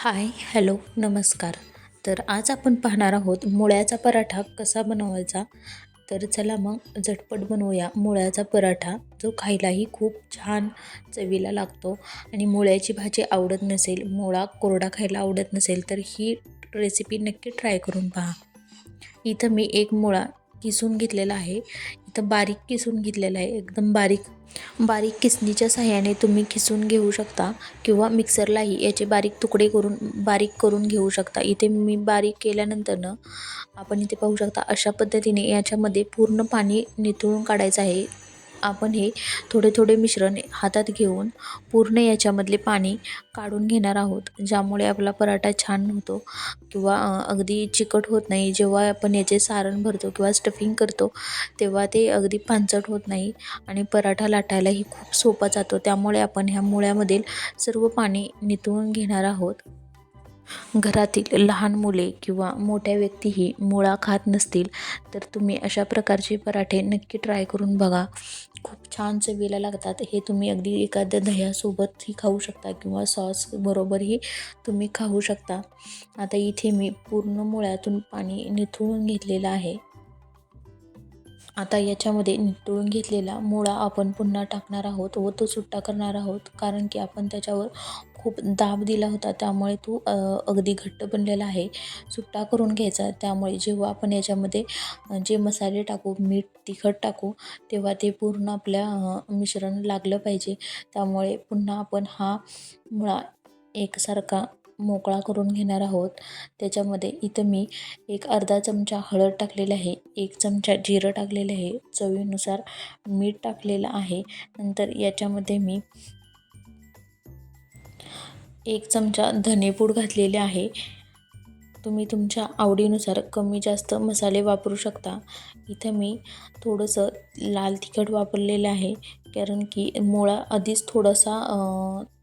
Hi hello नमस्कार. तर आज आपण पाहणार आहोत मुळ्याचा पराठा कसा बनवायचा? तर चला मग झटपट बनवूया मुळ्याचा पराठा जो खायलाही खूप छान चवीला लागतो. आणि मुळ्याची भाजी आवडत नसेल मुळा कोरडा खायला आवडत नसेल तर ही रेसिपी नक्की ट्राय करून पहा. इथं मी एक मुळा किसून घेतलेला आहे. इथं बारीक किसून घेतलेलं आहे एकदम बारीक. बारीक किसणीच्या साह्याने तुम्ही किसून घेऊ शकता किंवा मिक्सरलाही याचे बारीक तुकडे करून बारीक करून घेऊ शकता. इथे मी बारीक केल्यानंतरनं आपण इथे पाहू शकता अशा पद्धतीने याच्यामध्ये पूर्ण पाणी निथळून काढायचं आहे. आपण हे थोडे थोडे मिश्रण हातात घेऊन पूर्ण याच्यामधले पाणी काढून घेणार आहोत ज्यामुळे आपला पराठा छान होतो किंवा अगदी चिकट होत नाही. जेव्हा आपण याचे सारण भरतो किंवा स्टफिंग करतो तेव्हा ते अगदी पांचट होत नाही आणि पराठा लाटायलाही खूप सोपा जातो. त्यामुळे आपण ह्या मुळ्यामधील सर्व पाणी नितळून घेणार आहोत. घरातील लहान मुले किंवा मोठ्या व्यक्तीही मुळा खात नसतील तर तुम्ही अशा प्रकारचे पराठे नक्की ट्राय करून बघा. खूप छान चवीला लागतात. हे तुम्ही अगदी एखाद्या दह्यासोबतही खाऊ शकता किंवा सॉस बरोबरही तुम्ही खाऊ शकता. आता इथे मी पूर्ण मुळ्यातून पाणी निथळून घेतलेलं आहे. आता याच्यामध्ये नितळून घेतलेला मुळा आपण पुन्हा टाकणार आहोत व तो सुट्टा करणार आहोत. कारण की आपण त्याच्यावर खूप दाब दिला होता त्यामुळे तो अगदी घट्ट बनलेला आहे. सुट्टा करून घ्यायचा त्यामुळे जेव्हा आपण याच्यामध्ये जे मसाले टाकू मीठ तिखट टाकू तेव्हा ते पूर्ण आपल्या मिश्रण लागलं पाहिजे. त्यामुळे पुन्हा आपण हा मुळा एकसारखा मोकळा करून घेणार आहोत. त्याच्यामध्ये इथं मी एक अर्धा चमचा हळद टाकलेला आहे एक चमचा जिरं टाकलेलं आहे चवीनुसार मीठ टाकलेलं आहे. नंतर याच्यामध्ये मी एक चमचा धनेपूड घातलेले आहे. तुम्ही तुमच्या आवडीनुसार कमी जास्त मसाले वापरू शकता. इथं मी थोडंसं लाल तिखट वापरलेलं आहे. कारण की मुळा आधीच थोडासा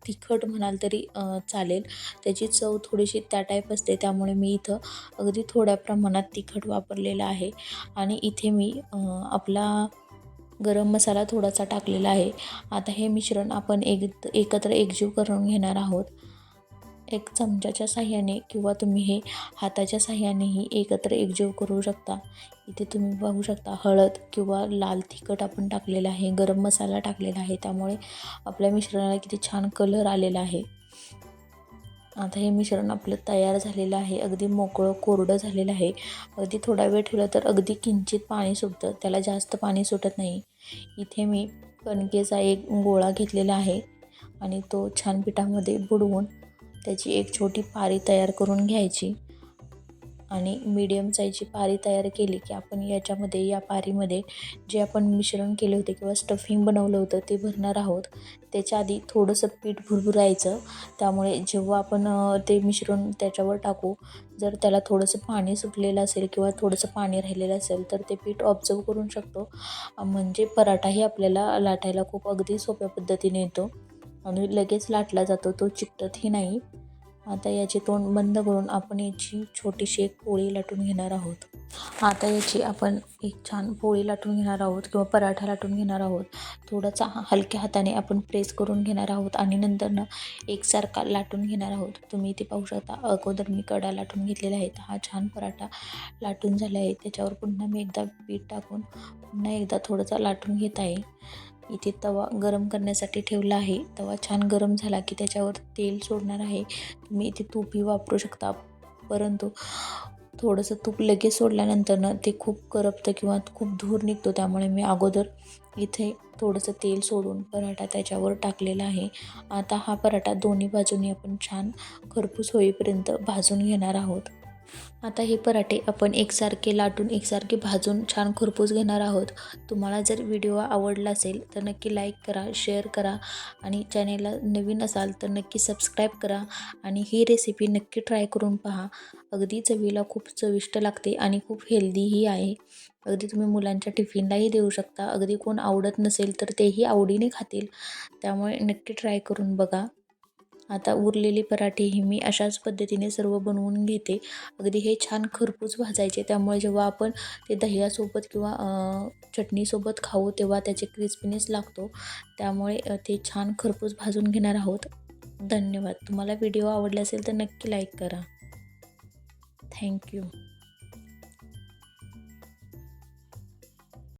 तिखट म्हणाल तरी चालेल. त्याची चव थोडीशी त्या टाईप असते. त्यामुळे मी इथं अगदी थोड्या प्रमाणात तिखट वापरलेलं आहे. आणि इथे मी आपला गरम मसाला थोडासा टाकलेला आहे. आता हे मिश्रण आपण एक एकत्र एकजीव करून घेणार आहोत. एक चमच्याच्या साह्याने किंवा तुम्ही हे हाताच्या साह्यानेही एकत्र एकजीव करू शकता. इथे तुम्ही पाहू शकता हळद किंवा लाल तिखट आपण टाकलेलं आहे गरम मसाला टाकलेला आहे. त्यामुळे आपल्या मिश्रणाला किती छान कलर आलेला आहे. आता हे मिश्रण आपलं तयार झालेलं आहे अगदी मोकळं कोरडं झालेलं आहे. अगदी थोडा वेळ ठेवला तर अगदी किंचित पाणी सुटतं त्याला जास्त पाणी सुटत नाही. इथे मी कणकेचा एक गोळा घेतलेला आहे आणि तो छान पिठामध्ये बुडवून त्याची एक छोटी पारी तयार करून घ्यायची आणि मीडियम साईजची पारी तयार केली की आपण याच्यामध्ये या पारीमध्ये जे आपण मिश्रण केले होते किंवा स्टफिंग बनवलं होतं ते भरणार आहोत. त्याच्या आधी थोडंसं पीठ भुरभुरायचं. त्यामुळे जेव्हा आपण ते मिश्रण त्याच्यावर टाकू जर त्याला थोडंसं पाणी सुटलेलं असेल किंवा थोडंसं पाणी राहिलेलं असेल तर ते पीठ ऑब्झर्व करू शकतो. म्हणजे पराठाही आपल्याला लाटायला खूप अगदी सोप्या पद्धतीने येतो. आणि लगेच लाटला जातो तो चिकटतही नाही. आता याचे तोंड बंद करून आपण याची छोटीशी एक पोळी लाटून घेणार आहोत. आता याची आपण एक छान पोळी लाटून घेणार आहोत किंवा पराठा लाटून घेणार आहोत. थोडासा हलक्या हाताने आपण प्रेस करून घेणार आहोत आणि नंतरनं एकसारखा लाटून घेणार आहोत. तुम्ही इथे पाहू शकता अगोदर मी कडा लाटून घेतलेला आहे. हा छान पराठा लाटून झाला आहे. त्याच्यावर पुन्हा मी एकदा पीठ टाकून पुन्हा एकदा थोडंसं लाटून घेत आहे. इथे तवा गरम करण्यासाठी ठेवला आहे. तवा छान गरम झाला की त्याच्यावर तेल सोडणार आहे. तुम्ही इथे तूपही वापरू शकता. परंतु थोडंसं तूप लगेच सोडल्यानंतरनं ते खूप करपतं किंवा खूप धूर निघतो. त्यामुळे मी अगोदर इथे थोडंसं तेल सोडून पराठा त्याच्यावर टाकलेला आहे. आता हा पराठा दोन्ही बाजूनी आपण छान खरपूस होईपर्यंत भाजून घेणार आहोत. आता हे पराठे आपण एकसारखे लाटून एकसारखे भाजून छान खरपूस घेणार आहोत. तुम्हाला जर व्हिडिओ आवडला असेल तर नक्की लाईक करा शेअर करा आणि चॅनेलला नवीन असाल तर नक्की सबस्क्राईब करा आणि ही रेसिपी नक्की ट्राय करून पहा. अगदी चवीला खूप चविष्ट लागते आणि खूप हेल्दीही आहे. अगदी तुम्ही मुलांच्या टिफिनलाही देऊ शकता. अगदी कोण आवडत नसेल तर तेही आवडीने खातील. त्यामुळे नक्की ट्राय करून बघा. आता उरलेले पराठे ही मी अशाच पद्धतीने सर्व बनवून घेते. अगदी हे छान खरपूस भाजायचे. त्यामुळे जेव्हा आपण ते दह्यासोबत किंवा चटणीसोबत खाऊ तेव्हा त्याचे क्रिस्पीनेस लागतो. त्यामुळे ते छान खरपूस भाजून घेणार आहोत. धन्यवाद. तुम्हाला व्हिडिओ आवडला असेल तर नक्की लाईक करा. थँक्यू.